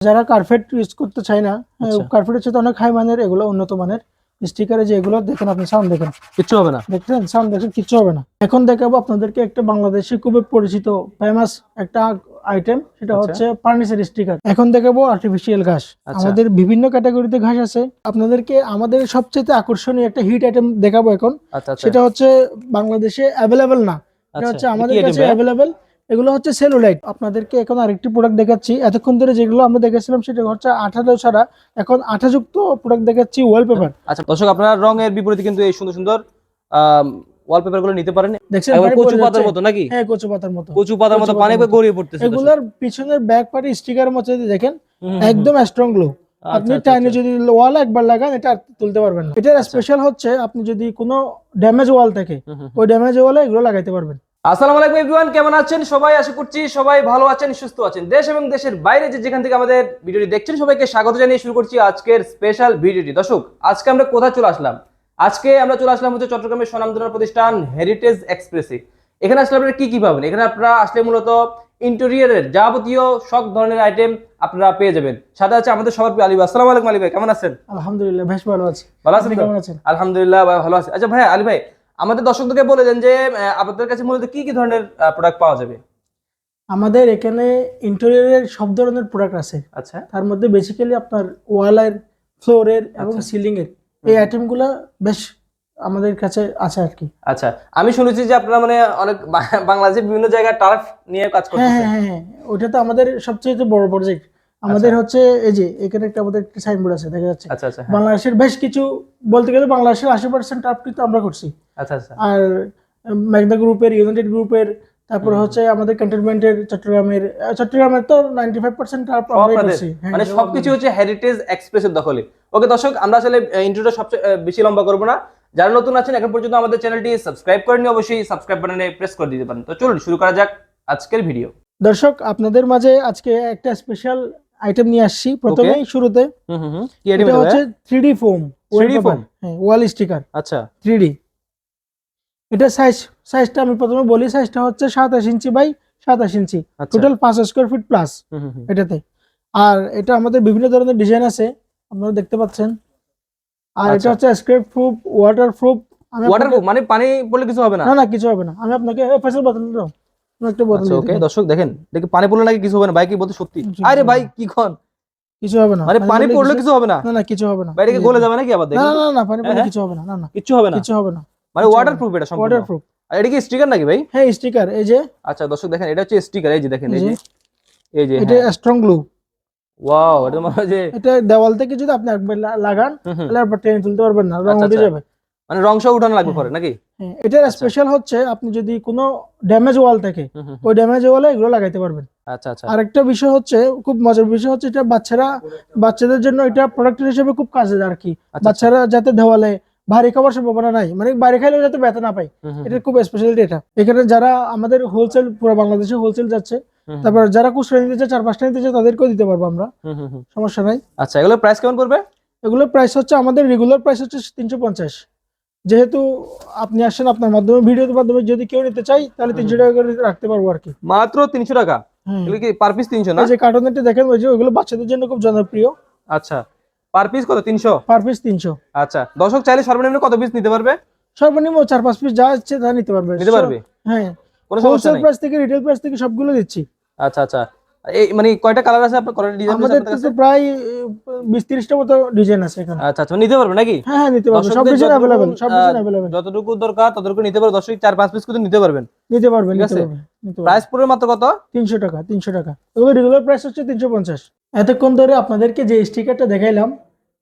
যারা carpet use করতে চায় না। কার্পেটের সাথে অনেক হাই মানের এগুলো উন্নত মানের স্টিকারে যে এগুলো দেখেন আপনি সাউন্ড দেখেন। কিচ্ছু হবে না। দেখছেন? সাউন্ড দেখেন কিচ্ছু হবে না। এখন দেখাবো আপনাদেরকে একটা বাংলাদেশে খুবই পরিচিত ফেমাস একটা আইটেম সেটা আচ্ছা। হচ্ছে ফার্নিচার স্টিকার এখন দেখাবো আর্টিফিশিয়াল ঘাস। আচ্ছা। আমাদের বিভিন্ন ক্যাটাগরিতে ঘাস আছে। আপনাদেরকে আমাদের সবচেয়ে আকর্ষণীয় একটা হিট আইটেম দেখাবো এখন। আচ্ছা সেটা হচ্ছে বাংলাদেশে অ্যাভেলেবেল না। এটা হচ্ছে আমাদের কাছে? অ্যাভেলেবেল এগুলো হচ্ছে সেলুলাইট আপনাদেরকে এখন আরেকটি প্রোডাক্ট দেখাচ্ছি। এতক্ষণ ধরে যেগুলো আমরা দেখেছিলাম সেটা হচ্ছে আঠারো ছাড়া এখন আঠাযুক্ত প্রোডাক্ট দেখাচ্ছি ওয়ালপেপার আচ্ছা দর্শক আপনারা রঙের বিপরীতে কিন্তু এই সুন্দর সুন্দর ওয়ালপেপারগুলো নিতে পারেন। কচু পাতার মতো নাকি? হ্যাঁ কচু পাতার মতো কচু পাতার মতো। কচু পানি গড়িয়ে পড়তেছে এগুলোর পিছনের ব্যাক পার্টি যদি দেখেন একদম স্ট্রং গ্লো আচ্ছা, আপনি আচ্ছা, টাইনে আচ্ছা। যদি ওয়াল একবার লাগান এটা তুলতে পারবেন না। এটার স্পেশাল হচ্ছে আপনি যদি কোনো ড্যামেজ ওয়াল থাকে। ওই ড্যামেজ ওয়ালে এগুলো লাগাইতে পারবেন। আসসালামু আলাইকুম এভরিওয়ান কেমন আছেন? সবাই আশা করছি সবাই ভালো আছেন সুস্থ আছেন। দেশ এবং দেশের বাইরে যে যেখান থেকে আমাদের ভিডিওটি দেখছেন সবাইকে স্বাগত জানিয়ে শুরু করছি আজকের স্পেশাল ভিডিওটি। দর্শক আজকে আমরা কোথায় চলে আসলাম? আজকে আমরা চলে আসলাম হচ্ছে চট্টগ্রামের স্বনামধন্য প্রতিষ্ঠান হেরিটেজ এক্সপ্রেসে এখানে আসলে আপনারা কি কি পাবেন? এখানে আপনারা আসলে মূলত ইন্টেরিয়রের যাবতীয় সব ধরনের আইটেম আপনারা পেয়ে যাবেন। সাথে আছে আমাদের সবার প্রিয় আলী ভাই আসসালামু আলাইকুম আলী ভাই কেমন আছেন? আলহামদুলিল্লাহ বেশ ভালো আছি। ভালো আছেন কেমন আছেন? আলহামদুলিল্লাহ ভাই ভালো আছি। আচ্ছা ভাই আলী ভাই আমাদের দর্শকদেরকে বলে দেন যে আপনাদের কাছে মূলত কি কি ধরনের প্রোডাক্ট পাওয়া যাবে? আমাদের এখানে ইন্টেরিয়রের সব ধরনের প্রোডাক্ট আছে। আচ্ছা। তার মধ্যে বেসিক্যালি আপনার ওয়ালের ফ্লোরের এবং আচ্ছা। সিলিং এর এই আইটেমগুলো বেশ আমাদের কাছে আছে আর কি আচ্ছা আমি শুনেছি যে আপনারা মানে অনেক বাংলাদেশের বিভিন্ন জায়গায় টার্ফ নিয়ে কাজ হ্যাঁ করতেছেন। হ্যাঁ হ্যাঁ হ্যাঁ ওটা তো আমাদের সবচেয়ে বড় প্রজেক্ট আমাদের আচ্ছা। হচ্ছে এই যে এখানে একটা আমাদের একটা সাইনবোর্ড আছে দেখা যাচ্ছে। আচ্ছা আচ্ছা হ্যাঁ। বাংলাদেশের বেশ কিছু বলতে গেলে বাংলাদেশের আশি পার্সেন্ট টার্ফ কিন্তু আমরা করছি। আর ম্যাগনা গ্রুপের ইউনাইটেড গ্রুপের তারপর হচ্ছে আমাদের ক্যান্টনমেন্টের চট্টগ্রামের চট্টগ্রামের তো নাইনটি ফাইভ পার্সেন্ট সব করছি। হ্যাঁ, মানে সবকিছু হচ্ছে হেরিটেজ এক্সপ্রেসের দখলে। ওকে দর্শক আমরা আসলে ইন্টারভিউটা সবচেয়ে বেশি লম্বা করব না। যারা নতুন আছেন এখন পর্যন্ত আমাদের চ্যানেলটি সাবস্ক্রাইব করেনি অবশ্যই সাবস্ক্রাইব বাটনে প্রেস করে দিতে পারেন। তো চলুন শুরু করা যাক আজকের ভিডিও দর্শক আপনাদের মাঝে আজকে একটা স্পেশাল আইটেম নিয়ে আসছি প্রথমেই শুরুতে। এটা হচ্ছে ফোম 3D foam? হ্যাঁ ওয়াল স্টিকার আচ্ছা। এটা সাইজ সাইজটা আমি প্রথমে বলি সাইজটা হচ্ছে সাতাশ ইঞ্চি বাই সাতাশ ইঞ্চি। আচ্ছা। টোটাল পাঁচ স্কোয়ার ফিট প্লাস। এটাতে। আর এটা আমাদের বিভিন্ন ধরনের ডিজাইন আছে আপনারা দেখতে পাচ্ছেন। আর এটা আচ্ছা। হচ্ছে স্ক্রেপ প্রুফ ওয়াটার প্রুফ আমি আপনাকে- ওয়াটারপ্রুফ মানে পানি পড়লে কিছু হবে না? না না কিছু হবে না। আমি আপনাকে ফেসেল দাও। একটা বোতল আচ্ছা ওকে দর্শক দেখেন দেখি পানি পড়লে নাকি কিছু হবে না? ভাই কি বলতে সত্যি? আরে ভাই কি খন কিছু হবে না। মানে পানি পড়লে কিছু হবে না? না না কিছু হবে না। বাইরে গলে যাবে নাকি আবার না দেখি? না না, না পানি পড়লে হ্যাঁ, কিছু হবে না না না। কিচ্ছু হবে না? কিছু হবে না। মানে কিছু ওয়াটারপ্রুফ এটা সম্পূর্ণ। আর এটা কি স্টিকার নাকি ভাই? হ্যাঁ স্টিকার এই যে। আচ্ছা দর্শক দেখেন এটা হচ্ছে স্টিকার এই যে দেখেন এই যে। এই যে এটা স্ট্রং গ্লু ওয়াও এটা মনে যে এটা দেওয়াল থেকে যদি আপনি একবার লাগান। তাহলে আর টেনে তুলতে পারবেন না রং আচ্ছা, উঠে আচ্ছা। যাবে। মানে রং সহ উঠানো লাগবে। পরে নাকি? এটার স্পেশাল হচ্ছে আপনি যদি কোনো ড্যামেজ ওয়াল থাকে। ওই ড্যামেজ ওয়ালে এগুলো লাগাইতে পারবেন। আচ্ছা আচ্ছা। আরেকটা বিষয় হচ্ছে খুব মজার বিষয় হচ্ছে এটা বাচ্চারা বাচ্চাদের জন্য এটা প্রোডাক্ট হিসেবে খুব কাজে আর কি। আচ্ছা, বাচ্চারা যাতে দেওয়ালে ভারী খাবার সম্ভাবনা নাই মানে বাইরে খাইলে যাতে ব্যথা না হুম, এটা খুব স্পেশালিটি এটা এখানে যারা আমাদের হোলসেল পুরো বাংলাদেশে হোলসেল যাচ্ছে তারপর যারা খুচরা নিতে চায় চার পাঁচটা নিতে চায় তাদেরকেও দিতে পারব আমরা। সমস্যা নাই। আচ্ছা এগুলো প্রাইস কেমন পড়বে? এগুলোর প্রাইস হচ্ছে আমাদের রেগুলার প্রাইস হচ্ছে তিনশো পঞ্চাশ। যেহেতু আপনি আসেন আপনার মাধ্যমে ভিডিওর মাধ্যমে যদি কেউ নিতে চাই তাহলে তিনশো টাকা করে রাখতে পারব আর কি। মাত্র তিনশো টাকা? হ্যাঁ। কি পার পিস তিনশো না? যে কার্টুনেটে দেখেন ওই যে ওইগুলো বাচ্চাদের জন্য খুব জনপ্রিয়। আচ্ছা। পার পিস কত? তিনশো? পার পিস তিনশো। আচ্ছা। দর্শক চাইলে সর্বনিম্ন কত পিস নিতে পারবে? সর্বনিম্ন চার পাঁচ পিস যা ইচ্ছে তা নিতে পারবে। নিতে পারবে? হ্যাঁ। হোলসেল প্রাইস থেকে রিটেল প্রাইস থেকে সবগুলো দিচ্ছি। আচ্ছা আচ্ছা। এই মানে কয়টা কালার আছে আপনার? কয়টা ডিজাইন আমাদের কাছে প্রায় বিশ তিরিশটা মতো ডিজাইন আছে এখানে। আচ্ছা আচ্ছা নিতে পারবে নাকি? হ্যাঁ হ্যাঁ নিতে পারবে। সব ডিজাইন अवेलेबल সব ডিজাইন अवेलेबल যতটুকু দরকার ততটুকু নিতে পারবে। দর্শক চার পাঁচ পিস কিন্তু নিতে পারবেন। নিতে পারবেন ঠিক নিতে প্রাইস পুরো মাত্র কত? তিনশো টাকা তিনশো টাকা। এগুলো রেগুলার প্রাইস হচ্ছে তিনশো পঞ্চাশ। এতক্ষণ ধরে আপনাদেরকে যে স্টিকারটা দেখাইলাম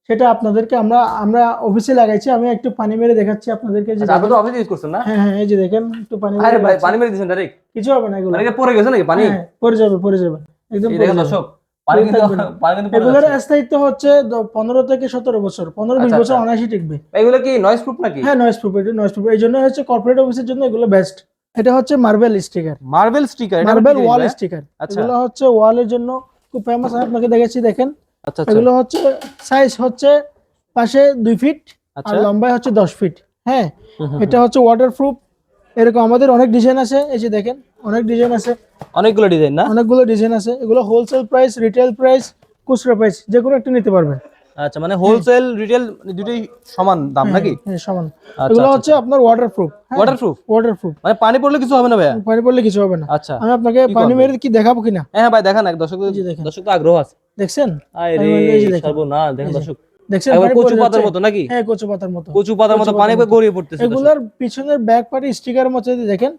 সেটা আপনাদেরকে আমরা আমরা অফিসে লাগাইছি। আমি একটু পানি মেরে দেখাচ্ছি আপনাদেরকে যে আচ্ছা, আপনি তো অফিস ইউজ করছেন না? হ্যাঁ হ্যাঁ এই যে দেখেন একটু পানি মেরে আরে ভাই পানি মেরে দিয়েছেন ডাইরেক্ট কিছু হবে না এগুলো। মানে পড়ে গেছে নাকি পানি? হ্যাঁ, পড়ে যাবে পড়ে যাবে। একদম পড়ে যাবে। দর্শক পানি কিন্তু পানি কিন্তু এগুলোর স্থায়িত্ব হচ্ছে দ- পনেরো থেকে সতেরো বছর। পনেরো বিশ আচ্ছা, বছর আচ্ছা। টিকবে। এগুলো কি নয়েজ প্রুফ নাকি? হ্যাঁ নয়েস প্রুফ এটা নয়েস প্রুফ এই জন্য হচ্ছে কর্পোরেট অফিসের জন্য এগুলো বেস্ট এটা হচ্ছে marble sticker marble sticker marble wall sticker আচ্ছা। এগুলো হচ্ছে ওয়ালের জন্য খুব ফেমাস আপনাকে দেখেছি দেখেন। আচ্ছা আচ্ছা। এগুলো হচ্ছে সাইজ হচ্ছে পাশে দুই ফিট আর আচ্ছা। লম্বায় হচ্ছে দশ ফিট হ্যাঁ এটা হচ্ছে ওয়াটার প্রুফ এরকম আমাদের অনেক ডিজাইন আছে এই যে দেখেন অনেক ডিজাইন আছে। অনেকগুলো ডিজাইন না? অনেকগুলো ডিজাইন আছে। এগুলো হোলসেল প্রাইস রিটেল প্রাইস খুচরা প্রাইস যে কোনো একটা নিতে পারবেন। আচ্ছা মানে হোলসেল রিটেল দুটোই সমান দাম নাকি? হ্যাঁ সমান। আচ্ছা, এগুলো আচ্ছা, হচ্ছে আপনার water proof waterproof water proof মানে পানি পড়লে কিছু হবে না ভাইয়া? পানি পড়লে কিছু হবে না। আচ্ছা। আমি আপনাকে পানি? মেরে কি দেখাবো কিনা? হ্যাঁ হ্যাঁ ভাই দেখান এক দর্শক। দর্শক তো আগ্রহ আছে। দেখছেন? আয় আমি রে বলি, এই দেখেন। দর্শক। দেখছেন কচু পাতার মতো নাকি? হ্যাঁ কচু পাতার মতো। কচু পাতার মতো পানি গড়িয়ে পড়তেছে এগুলোর পিছনের ব্যাক পার্টি স্টিকার মতো দেখেন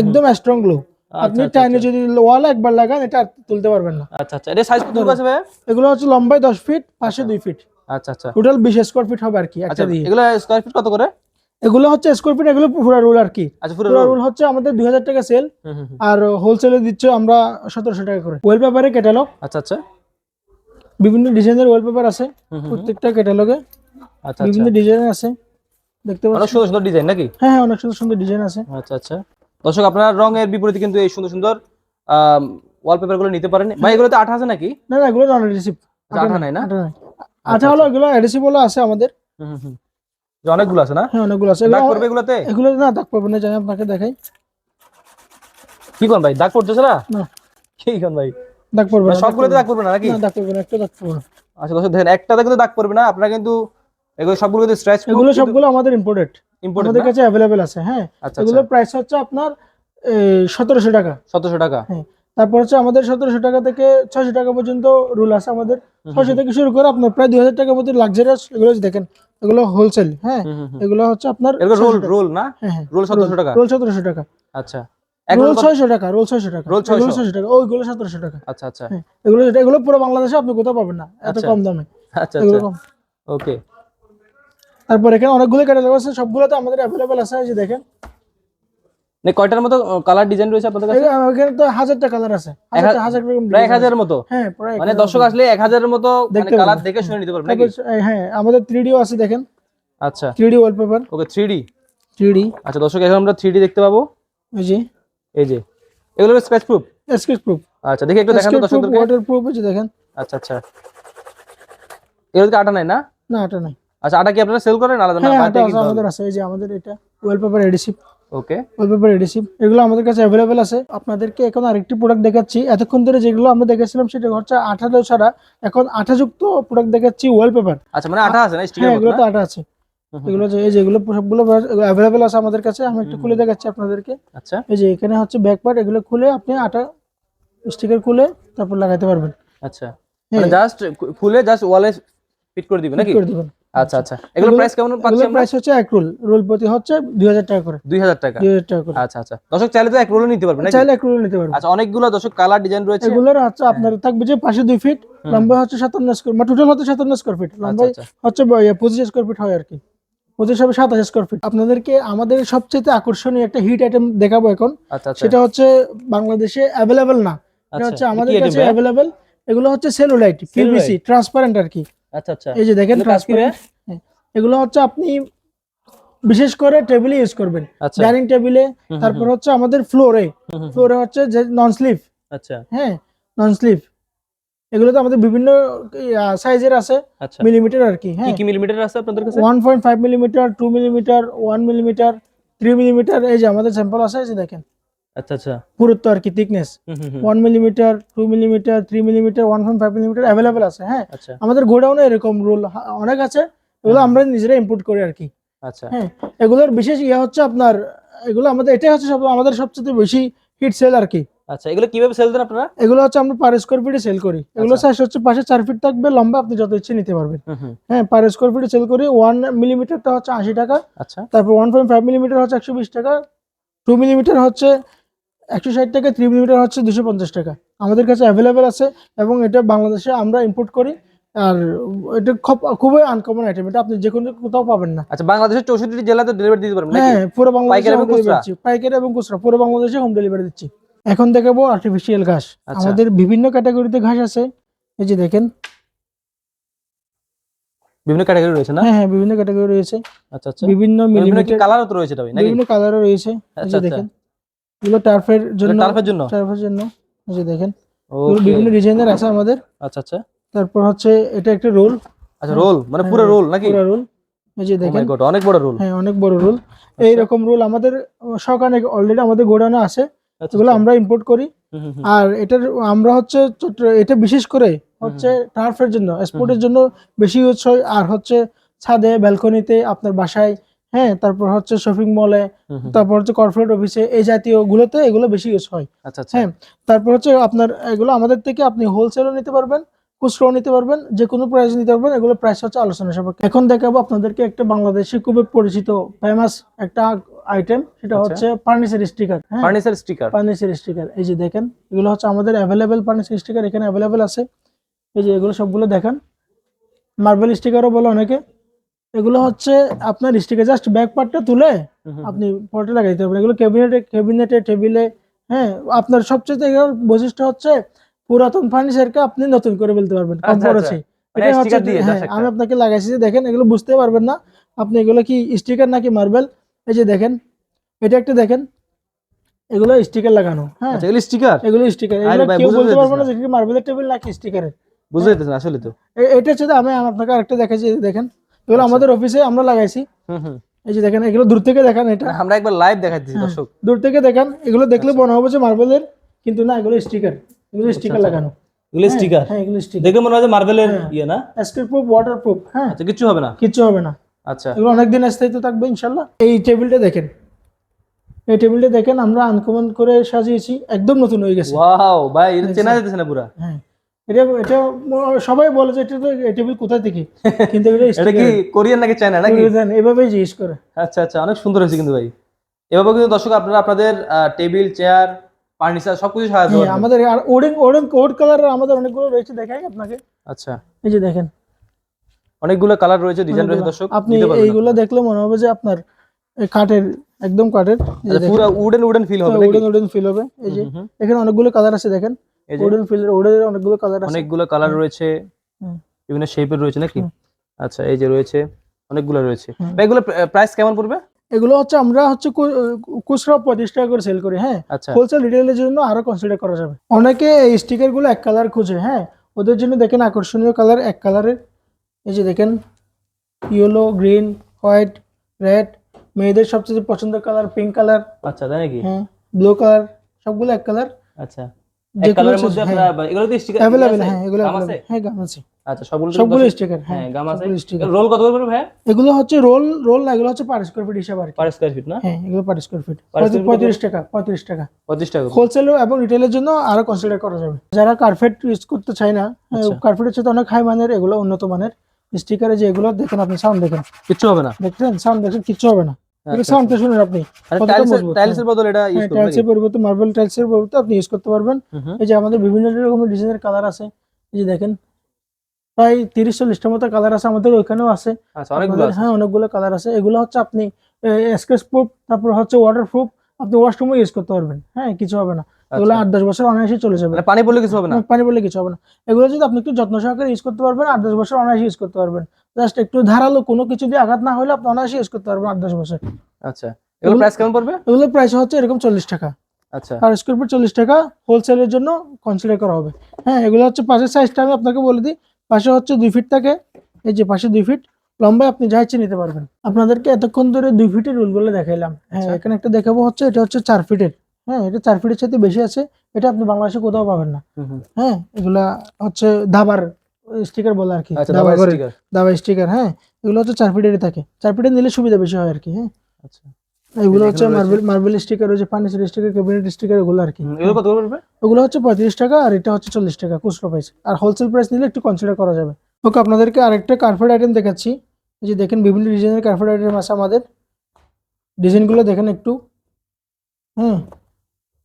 একদম স্ট্রং গ্লো আচ্ছা, আপনি আচ্ছা, টাইনে আচ্ছা। যদি ওয়াল একবার লাগান এটা তুলতে পারবেন না। আচ্ছা আচ্ছা। এটা সাইজ কত আছে ভাইয়া? এগুলো হচ্ছে লম্বায় দশ ফিট পাশে দুই ফিট আচ্ছা আচ্ছা। টোটাল বিশ স্কোয়ার ফিট হবে আর কি আচ্ছা একটা দিয়ে। এগুলো স্কয়ার ফিট কত করে? এগুলো হচ্ছে স্কোয়ার ফিট এগুলো পুরো রুল আর কি। আচ্ছা পুরো রুল হচ্ছে আমাদের দুই হাজার টাকা সেল। আর হোলসেলে দিচ্ছে আমরা সতেরোশো টাকা করে। ওয়েল পেপারে ক্যাটালগ আচ্ছা আচ্ছা। বিভিন্ন ডিজাইনের ওয়েল পেপার আছে। প্রত্যেকটা ক্যাটালগে আচ্ছা আচ্ছা। বিভিন্ন ডিজাইন আছে দেখতে অনেক পাচ্ছেন? সুন্দর সুন্দর ডিজাইন নাকি? হ্যাঁ হ্যাঁ অনেক সুন্দর সুন্দর ডিজাইন আছে। আচ্ছা আচ্ছা। দর্শক আপনারা রঙের বিপরীতে কিন্তু এই সুন্দর সুন্দর ওয়ালপেপারগুলো নিতে পারেন। ভাই এগুলোতে আঠা আছে নাকি? না না এগুলো নন আচ্ছা, আঠা নাই না? আঠা হলো এগুলো এডিসিভ হলো আছে আমাদের। হুম, হুম, হুম। অনেকগুলো আছে না? হ্যাঁ অনেকগুলো আছে। দাগ পড়বে এগুলোতে? এগুলো না দাগ পাবেন না জানি আপনাকে দেখাই। কি কোন ভাই দাগ পড়তেছে না? না। কি কোন ভাই? দাগ পড়বে মানে সবগুলোতে দাগ পড়বে না নাকি? না দাগ পড়বে না একটা দাগ পড়বে। আচ্ছা দর্শক দেখেন একটাতে কিন্তু দাগ পড়বে না। আপনারা কিন্তু এগুলো সবগুলো কিন্তু স্ট্রেচ এগুলো সবগুলো আমাদের ইম্পোর্টেড আমাদের কাছে অ্যাভেলেবেল আছে হ্যাঁ। আচ্ছা এগুলো আচ্ছা। প্রাইস হচ্ছে আপনার সতেরোশো টাকা। সতেরোশো টাকা। হ্যাঁ তারপর হচ্ছে আমাদের সতেরোশো টাকা থেকে ছয়শো টাকা পর্যন্ত রুল আছে আমাদের। ছয়শো থেকে শুরু করে আপনার প্রায় দুই হাজার টাকার মধ্যে লাক্সারিয়াস এগুলো দেখেন এগুলো হোলসেল হ্যাঁ। এগুলো হচ্ছে আপনার রোল রোল না? হ্যাঁ হ্যাঁ রোল সতেরোশো টাকা? রোল সতেরোশো টাকা। আচ্ছা রোল ছয়শো টাকা রোল ছয়শো টাকা। 600 ছয়শো? টাকা ওইগুলো সতেরোশো টাকা। আচ্ছা আচ্ছা। হ্যাঁ এগুলো এগুলো পুরো বাংলাদেশে আপনি কোথাও পাবেন না এত আচ্ছা। কম দামে। আচ্ছা আচ্ছা। ওকে তারপর এখানে অনেকগুলো ক্যাটালগ আছে সবগুলো তো আমাদের অ্যাভেলেবেল আছে এই যে দেখেন। নে কয়টার মতো কালার ডিজাইন রয়েছে আপনাদের কাছে? এখানে তো হাজারটা কালার আছে। হাজার রকম প্রায় এক হাজারের মতো? হ্যাঁ প্রায় মানে দর্শক আসলে এক হাজারের মতো কালার দেখে শুনে নিতে পারবেন হ্যাঁ আমাদের থ্রি ডিও আছে দেখেন। আচ্ছা। Three D wallpaper okay three D three D আচ্ছা দর্শক এখন আমরা থ্রি ডি দেখতে পাবো। এই যে। এই যে। এগুলো স্ক্র্যাচ প্রুফ স্কেচ প্রুফ আচ্ছা দেখি একটু দেখান দর্শকদেরকে। ওয়াটার প্রুফ আছে দেখেন। আচ্ছা আচ্ছা। এগুলোতে আটা নাই না? না আটা নাই। আচ্ছা আটা কি আপনারা সেল করেন? আলাদা না হ্যাঁ বাড়িতে আছে কিনতে আমাদের আছে এই যে আমাদের এটা wallpaper adhesive okay wallpaper adhesive এগুলো আমাদের কাছে অ্যাভেলেবেল আছে। আপনাদেরকে এখন আরেকটি প্রোডাক্ট দেখাচ্ছি। এতক্ষণ ধরে যেগুলো আমরা দেখেছিলাম সেটা হচ্ছে আঠালো ছাড়া এখন আঠাযুক্ত প্রোডাক্ট দেখাচ্ছি ওয়ালপেপার আচ্ছা মানে আটা আছে না স্টিকের হ্যাঁ এগুলো তো? আটা আছে। এগুলো যে এই যে এগুলো সবগুলো অ্যাভেলেবেল আছে আমাদের কাছে আমি একটু খুলে দেখাচ্ছি আপনাদেরকে। আচ্ছা। এই যে এখানে হচ্ছে ব্যাক পার্ট এগুলো খুলে আপনি আটা স্টিকার খুলে তারপর লাগাতে পারবেন। আচ্ছা। মানে হ্যাঁ। জাস্ট খুলে জাস্ট ওয়ালে ফিট করে দিবেন নাকি? করে দিবেন। আচ্ছা আচ্ছা। এগুলো প্রাইস কেমন পাচ্ছি আমরা? প্রাইস হচ্ছে এক রোল রোল প্রতি হচ্ছে দুই হাজার টাকা করে। দুই হাজার টাকা। দুই হাজার টাকা করে। আচ্ছা আচ্ছা। দর্শক চাইলে তো এক রোলও নিতে পারবেন চাইলে এক রোল নিতে পারবেন। আচ্ছা অনেকগুলো দর্শক কালার ডিজাইন রয়েছে। এগুলোর হচ্ছে আপনার থাকবে যে পাশে দুই ফিট লম্বা হচ্ছে সাতান্ন স্কোয়ার মানে টোটাল হচ্ছে সাতান্ন স্কোয়ার ফিট লম্বা। হচ্ছে পঁচিশ স্কোয়ার ফিট হয় আর কি। পঁচিশ হবে সাতাশ স্কোয়ার ফিট আপনাদেরকে আমাদের সবচেয়ে আকর্ষণীয় একটা হিট আইটেম দেখাবো এখন। আচ্ছা আচ্ছা। সেটা হচ্ছে বাংলাদেশে অ্যাভেলেবেল না। এটা আচ্ছা, হচ্ছে আমাদের কাছে অ্যাভেলেবেল এগুলো হচ্ছে সেলুলাইট পিভিসি ট্রান্সপারেন্ট আর কি। আচ্ছা আচ্ছা। এই যে দেখেন? ট্রান্সপারেন্ট এগুলো হচ্ছে আপনি বিশেষ করে টেবিলে ইউজ করবেন। আচ্ছা। ডাইনিং টেবিলে তারপর হচ্ছে আমাদের ফ্লোরে ফ্লোরে হচ্ছে যে নন স্লিভ আচ্ছা। হ্যাঁ নন স্লিভ এগুলো তো আমাদের বিভিন্ন সাইজের আছে আচ্ছা। মিলিমিটার আর কি হ্যাঁ। কি মিলিমিটার আছে আপনাদের কাছে? One point five millimetre two millimetre one millimetre three millimetre এই যে আমাদের স্যাম্পল আছে এই যে দেখেন। আচ্ছা আচ্ছা। পুরুত্ব আর কি thickness hmm, hmm, hmm, one millimetre two millimetre three millimetre one point five millimetre available আছে হ্যাঁ? আচ্ছা। আমাদের গোডাউনে এরকম রোল অনেক আছে এগুলো আমরা নিজেরা ইম্পোর্ট করি আর কি। আচ্ছা। হ্যাঁ এগুলোর বিশেষ ইয়ে হচ্ছে আপনার এগুলো আমাদের এটাই হচ্ছে সব আমাদের সবচেয়ে বেশি হিট সেল আর কি। আচ্ছা এগুলো কীভাবে সেল দেন আপনারা? এগুলো হচ্ছে আমরা পার স্কোয়ার ফিটে সেল করি। এগুলো আচ্ছা। সাইজ হচ্ছে পাশে চার ফিট থাকবে লম্বা আপনি যত ইচ্ছে নিতে পারবেন। হ্যাঁ পার স্কোয়ার ফিটে সেল করি ওয়ান মিলিমিটারটা হচ্ছে আশি টাকা। আচ্ছা। তারপর ওয়ান পয়েন্ট ফাইভ মিলিমিটার হচ্ছে একশো বিশ টাকা টু মিলিমিটার হচ্ছে একশো ষাট টাকা থ্রি মিলিমিটার হচ্ছে দুশো পঞ্চাশ টাকা। আমাদের কাছে অ্যাভেলেবেল আছে এবং এটা বাংলাদেশে আমরা ইম্পোর্ট করি। আর এটা খুব খুবই আনকমন আইটেম এটা আপনি যে কোনো কোথাও পাবেন না। আচ্ছা বাংলাদেশের চৌষট্টি জেলাতে ডেলিভারি দিতে পারবেন হ্যাঁ পুরো বাংলাদেশে পাইকারি এবং হোম ডেলিভারি খুচরা? দিচ্ছি। পাইকারি এবং খুচরা পুরো বাংলাদেশে হোম ডেলিভারি দিচ্ছি। এখন দেখাবো আর্টিফিশিয়াল ঘাস। আচ্ছা। আমাদের বিভিন্ন ক্যাটাগরিতে ঘাস আছে। এই যে দেখেন। বিভিন্ন ক্যাটাগরি রয়েছে না? হ্যাঁ হ্যাঁ বিভিন্ন ক্যাটাগরি রয়েছে। আচ্ছা আচ্ছা। বিভিন্ন মিলিমিটার কালারও তো রয়েছে নাকি? বিভিন্ন কালারও রয়েছে। এই আচ্ছা, যে আচ্ছা। দেখেন। এগুলো টার্ফের জন্য টার্ফের জন্য? টার্ফের জন্য। এই যে দেখেন এগুলো বিভিন্ন ডিজাইনের আছে আমাদের। আচ্ছা আচ্ছা। তারপর হচ্ছে এটা একটা রোল আচ্ছা রোল মানে পুরো রোল নাকি? পুরো রোল এই যে Oh দেখেন। অনেক বড় রোল হ্যাঁ অনেক বড় রোল এইরকম রোল আমাদের শখ অনেক অলরেডি আমাদের গোডাউনে আছে। আচ্ছা, এগুলো আচ্ছা। আমরা ইম্পোর্ট করি। আর এটার আমরা হচ্ছে এটা বিশেষ করে হচ্ছে টার্ফের জন্য স্পোর্টের জন্য বেশি ইউজ হয়। আর হচ্ছে ছাদে ব্যালকনিতে আপনার বাসায় হ্যাঁ তারপর হচ্ছে শপিং মলে। তারপর হচ্ছে কর্পোরেট অফিসে এই জাতীয় গুলোতে এগুলো বেশি ইউজ হয়। আচ্ছা আচ্ছা। হ্যাঁ তারপর হচ্ছে আপনার এগুলো আমাদের থেকে আপনি হোলসেলও নিতে পারবেন খুচরাও নিতে পারবেন যে কোনো প্রাইস নিতে পারবেন এগুলো প্রাইস হচ্ছে আলোচনা সাপেক্ষে। এখন দেখাবো আপনাদেরকে একটা বাংলাদেশে খুবই পরিচিত ফেমাস একটা আইটেম সেটা আচ্ছা। হচ্ছে furniture sticker furniture sticker furniture sticker এই যে দেখেন এগুলো হচ্ছে আমাদের অ্যাভেলেবেল ফার্নিচার স্টিকার এখানে অ্যাভেলেবেল আছে। এই যে এগুলো সবগুলো দেখেন। মার্বেল স্টিকারও বলে অনেকে। এগুলো হচ্ছে আপনার স্টিকার জাস্ট ব্যাক পার্টটা তুলে আপনি ফটো লাগাই দিতে পারবেন। এগুলো ক্যাবিনেটে ক্যাবিনেটে টেবিলে হ্যাঁ আপনার সবচেয়ে এগুলোর বৈশিষ্ট্য হচ্ছে পুরাতন ফার্নিচারকে আপনি নতুন করে ফেলতে পারবেন কম আচ্ছা, খরচে। মানে হ্যাঁ। আমি আপনাকে লাগাইছি যে দেখেন এগুলো বুঝতে পারবেন না। আপনি এগুলো কি স্টিকার নাকি মার্বেল এই যে দেখেন এটা একটা দেখেন এগুলো স্টিকার লাগানো হ্যাঁ। আচ্ছা এগুলো স্টিকার এগুলো স্টিকার এগুলো কেউ বলতে পারবে না যে মার্বেলের টেবিল নাকি স্টিকারের বুঝতে আসলে তো। এটা হচ্ছে আমি আপনাকে আরেকটা দেখাচ্ছি এই দেখেন। এগুলো আচ্ছা। আমাদের অফিসে আমরা লাগাইছি। এই যে দেখেন এগুলো দূর থেকে দেখান এটা। আমরা একবার লাইভ দেখাই দিচ্ছি হ্যাঁ। দর্শক। দূর থেকে দেখান এগুলো দেখলে আচ্ছা। মনে হবে যে মার্বেলের কিন্তু না এগুলো স্টিকার এগুলো স্টিকার আচ্ছা। লাগানো। এগুলো স্টিকার হ্যাঁ এগুলো স্টিকার দেখে মনে হয় যে মার্বেলের ইয়ে না? স্ক্রিন প্রুফ ওয়াটার প্রুফ হ্যাঁ। আচ্ছা কিচ্ছু হবে না? কিচ্ছু হবে না। আচ্ছা। এগুলো অনেক অনেকদিন স্থায়িত্ব থাকবে ইনশাল্লাহ এই টেবিলটা দেখেন। এই টেবিলটা দেখেন আমরা আনকমন করে সাজিয়েছি একদম নতুন হয়ে গেছে। ওয়াও ভাই এটা চেনা যাচ্ছে না পুরা। হ্যাঁ। এটা এটা সবাই বলে যে এটা তো টেবিল কোথা থেকে? কিন্তু এটা কি কোরিয়ান নাকি চায়না নাকি? এভাবেই জিজ্ঞেস করে। আচ্ছা আচ্ছা অনেক সুন্দর হয়েছে কিন্তু ভাই। এভাবে কিন্তু দর্শক আপনারা আপনাদের টেবিল চেয়ার ফার্নিচার সবকিছু সাহায্য হ্যাঁ, আমাদের আর ওরেন ওরেন কোড কালারের আমাদের অনেকগুলো রয়েছে দেখাই আপনাকে। আচ্ছা। এই যে দেখেন। অনেকগুলো কালার রয়েছে ডিজাইন রয়েছে দর্শক আপনি এইগুলো দেখলে মনে হবে যে আপনার কাঠের একদম কাঠের। এই পুরো উডেন উডেন ফিল হবে উডেন উডেন ফিল হবে। এই যে এখানে অনেকগুলো কালার আছে দেখেন। অনেকগুলো কালার আছে। অনেকগুলো কালার রয়েছে। বিভিন্ন শেপের রয়েছে নাকি? আচ্ছা এই যে রয়েছে অনেকগুলো রয়েছে। এগুলো প্রাইস কেমন পড়বে? এগুলো হচ্ছে আমরা হচ্ছে খুচরা পঁয়ত্রিশ টাকা করে সেল করি হ্যাঁ। আচ্ছা। হোলসেল রিটেলের জন্য আরও কনসিডার করা যাবে। অনেকে এই স্টিকারগুলো এক কালার খুঁজে হ্যাঁ। ওদের জন্য দেখেন আকর্ষণীয় কালার এক কালারের এই যে দেখেন ইয়েলো গ্রিন হোয়াইট রেড মেয়েদের সবচেয়ে পছন্দের কালার পিঙ্ক কালার আচ্ছা তাই নাকি? হ্যাঁ ব্লু কালার সবগুলো এক কালার আচ্ছা। যে এক কালারের মধ্যে আপনারা এগুলো তো স্টিকার অ্যাভেলেবেল হ্যাঁ এগুলো আছে? হ্যাঁ গাম আছে। আচ্ছা সবগুলো সবগুলো স্টিকার হ্যাঁ গাম আছে। রোল কত করে ভাই এগুলো হচ্ছে রোল রোল না এগুলো হচ্ছে পার স্কোয়ার ফিট হিসাবে আর পার স্কয়ার ফিট না? হ্যাঁ এগুলো per square feet Per square feet কত? পঁয়ত্রিশ টাকা পঁয়ত্রিশ টাকা। পঁচিশ টাকা হোলসেল এবং রিটেলের জন্য আরও কনসিডার করা যাবে। যারা কার্পেট ইউজ করতে চায় না আচ্ছা। কার্পেটের সাথে অনেক হাই মানের এগুলো উন্নত মানের। স্টিকারে যে এগুলো দেখেন আপনি সাউন্ড দেখেন। কিচ্ছু হবে না। দেখছেন? সাউন্ড দেখেন কিচ্ছু হবে না। আচ্ছা, সাউন্ডটা শুনেন আপনি। টাইলসের বদল এটা ইউজ করবেন টাইলসের পরিবর্তে মার্বেল টাইলসের পরিবর্তে আপনি ইউজ করতে পারবেন। হুম, হুম। এই যে আমাদের বিভিন্ন রকমের ডিজাইনের কালার আছে। এই যে দেখেন প্রায় তিরিশ চল্লিশটার মতো কালার আছে আমাদের ওইখানেও আছে। আচ্ছা আছে। হ্যাঁ অনেকগুলো কালার আছে। এগুলো হচ্ছে আপনি স্কেচ প্রুফ তারপর হচ্ছে ওয়াটার প্রুফ আপনি ওয়াশরুমও ইউজ করতে পারবেন। হ্যাঁ কিছু হবে না। এগুলো আচ্ছা। আট দশ বছর অনায়াসে চলে যাবে। মানে পানি পড়লে কিছু হবে না? পানি পড়লে কিছু হবে না। এগুলো যদি আপনি একটু যত্ন সহকারে ইউজ করতে পারবেন আট দশ বছর অনায়াসে ইউজ করতে পারবেন। জাস্ট একটু ধারালো কোনো কিছু দিয়ে আঘাত না হলে আপনি অনায়াসে ইউজ করতে পারবেন আট দশ বছর। আচ্ছা এগুলো এগুলো- প্রাইস কেমন পড়বে? এগুলোর প্রাইস হচ্ছে এরকম চল্লিশ টাকা। আচ্ছা। আর স্কোয়ার ফিট চল্লিশ টাকা হোলসেলের জন্য কনসিডার করা হবে। হ্যাঁ এগুলো হচ্ছে পাশের সাইজটা আমি আপনাকে বলে দিই। পাশে হচ্ছে দুই ফিট থাকে। এই যে পাশে দুই ফিট লম্বায় আপনি যা ইচ্ছে নিতে পারবেন। আপনাদেরকে এতক্ষণ ধরে দুই ফিটের রুলগুলো দেখাইলাম। হ্যাঁ আচ্ছা। এখানে একটা দেখাবো হচ্ছে এটা হচ্ছে চার ফিটের হ্যাঁ এটা চার ফিটের সাথে বেশি আছে। এটা আপনি বাংলাদেশে কোথাও পাবেন না। হ্যাঁ এগুলা হচ্ছে দাবার স্টিকার বলে আর কি আচ্ছা দাবা স্টিকার হ্যাঁ এগুলো হচ্ছে চার ফিটেরই থাকে। চার ফিটের নিলে সুবিধা বেশি হয় আর কি হ্যাঁ। আচ্ছা। এগুলো হচ্ছে মার্বেল মার্বেল স্টিকার রয়েছে ফার্নিচার স্টিকার ক্যাবিনেট স্টিকার এগুলো আর কি। এগুলো কত পড়বে? ওগুলো হচ্ছে পঁয়ত্রিশ টাকা আর এটা হচ্ছে চল্লিশ টাকা খুচরো প্রাইস আর হোলসেল প্রাইস নিলে একটু কনসিডার করা যাবে। ওকে আপনাদেরকে আরেকটা কার্পেট আইটেম দেখাচ্ছি। এই যে দেখেন বিভিন্ন ডিজাইনের কার্পেট আইটেম আছে আমাদের। ডিজাইনগুলো দেখেন একটু। হুম।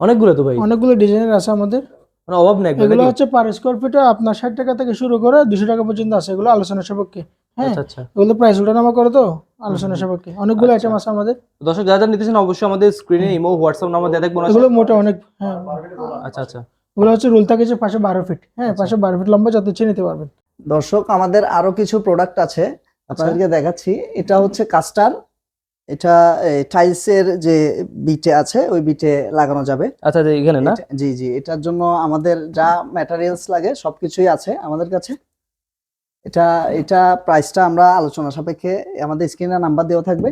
অনেকগুলো তো ভাই। অনেকগুলো ডিজাইনের আছে আমাদের। মানে অভাব নাই একদম, এগুলো হচ্ছে পার স্কোয়ার ফিটে আপনার ষাট টাকা থেকে শুরু করে দুশো টাকা পর্যন্ত আছে এগুলো আলোচনা সাপেক্ষে। হ্যাঁ আচ্ছা আচ্ছা। এগুলো প্রাইস ওঠানামা করে তো আলোচনা সাপেক্ষে। অনেকগুলো আচ্ছা। আইটেম আছে আমাদের। দর্শক যারা যারা নিতেছেন অবশ্যই আমাদের স্ক্রিনে ইমো হোয়াটসঅ্যাপ নাম্বার দিয়ে দেখব না এগুলো মোটা অনেক হ্যাঁ। আচ্ছা আচ্ছা। এগুলো হচ্ছে রুল থাকে যে পাশে বারো ফিট হ্যাঁ পাশে বারো ফিট লম্বা যত ইচ্ছে নিতে পারবেন। দর্শক আমাদের আরও কিছু প্রোডাক্ট আছে। আপনাদেরকে দেখাচ্ছি। এটা হচ্ছে কাস্টার এটা টাইলসের যে বিটে আছে ওই বিটে লাগানো যাবে। আচ্ছা আচ্ছা, এখানে না? জি জি এটার জন্য আমাদের যা ম্যাটেরিয়ালস লাগে সবকিছুই আছে আমাদের কাছে। এটা এটা প্রাইসটা আমরা আলোচনা সাপেক্ষে আমাদের স্ক্রিনে নাম্বার দেওয়া থাকবে।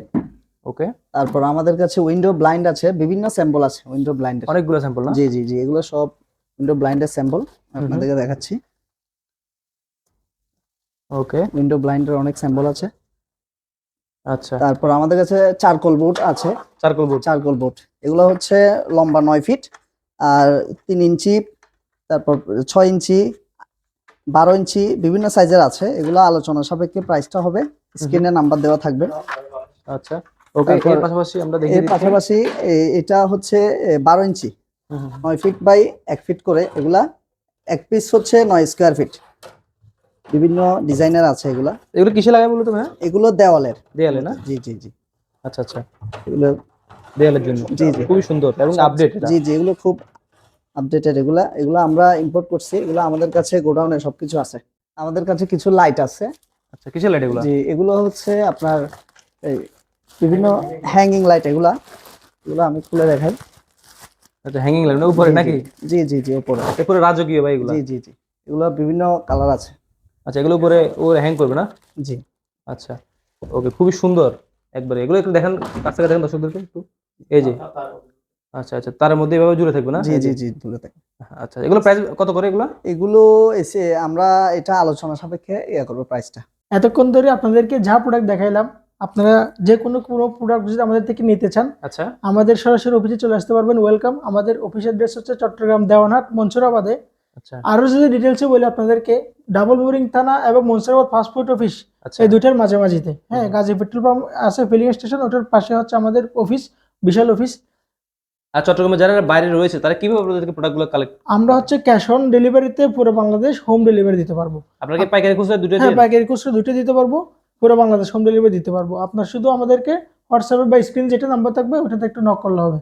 ওকে তারপর আমাদের কাছে উইন্ডো ব্লাইন্ড আছে বিভিন্ন স্যাম্পল আছে উইন্ডো ব্লাইন্ডের অনেকগুলো স্যাম্পল না? জি জি জি এগুলো সব উইন্ডো ব্লাইন্ডের স্যাম্পল আপনাদেরকে দেখাচ্ছি। ওকে উইন্ডো ব্লাইন্ডের অনেক স্যাম্পল আছে। আচ্ছা। তারপর আমাদের কাছে চারকোল বোর্ড আছে। চারকোল বোর্ড চারকোল বোর্ড এগুলো হচ্ছে লম্বা নয় ফিট আর তিন ইঞ্চি তারপর ছয় ইঞ্চি বারো ইঞ্চি বিভিন্ন সাইজের আছে। এগুলো আলোচনা সাপেক্ষে প্রাইসটা হবে। স্ক্রিনে নাম্বার দেওয়া থাকবে। আচ্ছা। ওকে এর পাশাপাশি আমরা দেখি এর পাশাপাশি এটা হচ্ছে বারো ইঞ্চি। নয় ফিট বাই এক ফিট করে। এগুলা এক পিস হচ্ছে নয় স্কোয়ার ফিট। বিভিন্ন ডিজাইনার আছে এগুলা। এগুলো কিসে লাগায় বলো তো ভাই এগুলো দেওয়ালের। দেয়ালে না? জি জি জি। আচ্ছা আচ্ছা। এগুলো দেয়ালের জন্য। জি, জি। খুবই সুন্দর এবং আপডেট জি জি এগুলো খুব আপডেটেড এগুলা। এগুলো আমরা ইম্পোর্ট করছি। এগুলো আমাদের কাছে গোডাউনে সবকিছু আছে। আমাদের কাছে কিছু লাইট আছে। আচ্ছা কিসের লাইট এগুলো? জি এগুলো হচ্ছে আপনার এই বিভিন্ন হ্যাঙ্গিং লাইট এগুলা। এগুলো আমি খুলে দেখাই। আচ্ছা হ্যাঙ্গিং লাইট উপরে নাকি? জি জি জি উপরে। উপরে রাজকীয় ভাই এগুলো? জি জি জি। এগুলো বিভিন্ন কালার আছে। আচ্ছা এগুলো উপরে ও হ্যাং করবে না? জি। আচ্ছা ওকে খুবই সুন্দর একবারে। এগুলো একটু দেখেন কাছ থেকে দেখেন দর্শকদেরকে একটু। এই যে আচ্ছা আচ্ছা তার মধ্যে এভাবে জুড়ে থাকবে না? জি জি জি দূরে থাকে আচ্ছা এগুলো প্রাইস কত করে এগুলো? এগুলো এসে আমরা এটা আলোচনা সাপেক্ষে ইয়ে করব প্রাইসটা এতক্ষণ ধরে আপনাদেরকে যা প্রোডাক্ট দেখাইলাম আপনারা যে কোনো কোনো প্রোডাক্ট যদি আমাদের থেকে নিতে চান আচ্ছা। আমাদের সরাসরি অফিসে চলে আসতে পারবেন। ওয়েলকাম আমাদের অফিসের ড্রেস হচ্ছে চট্টগ্রাম দেওয়ানহাট মনসুরাবাদে। আচ্ছা। আরও যদি ডিটেলসে বলি আপনাদেরকে ডাবল বোরিং থানা এবং মনসুরাবাদ ফাস্টফুড অফিস এই দুইটার মাঝামাঝিতে। হ্যাঁ গাজী পেট্রোল পাম্প আছে ফিলিং স্টেশন ওটার পাশে হচ্ছে আমাদের অফিস বিশাল অফিস আর চট্টগ্রামে যারা বাইরে রয়েছে তারা কীভাবে আপনাদেরকে প্রোডাক্টগুলো কালেক্ট আমরা হচ্ছে ক্যাশ অন ডেলিভারিতে পুরো বাংলাদেশ হোম ডেলিভারি দিতে পারব। আপনাকে পাইকারি খুচরা দুটো হ্যাঁ পাইকারি খুচরো দুটো দিতে পারব পুরো বাংলাদেশ হোম ডেলিভারি দিতে পারব। আপনার শুধু আমাদেরকে হোয়াটসঅ্যাপে বা স্ক্রিন যেটা নাম্বার থাকবে ওটাতে একটু নক করলে হবে।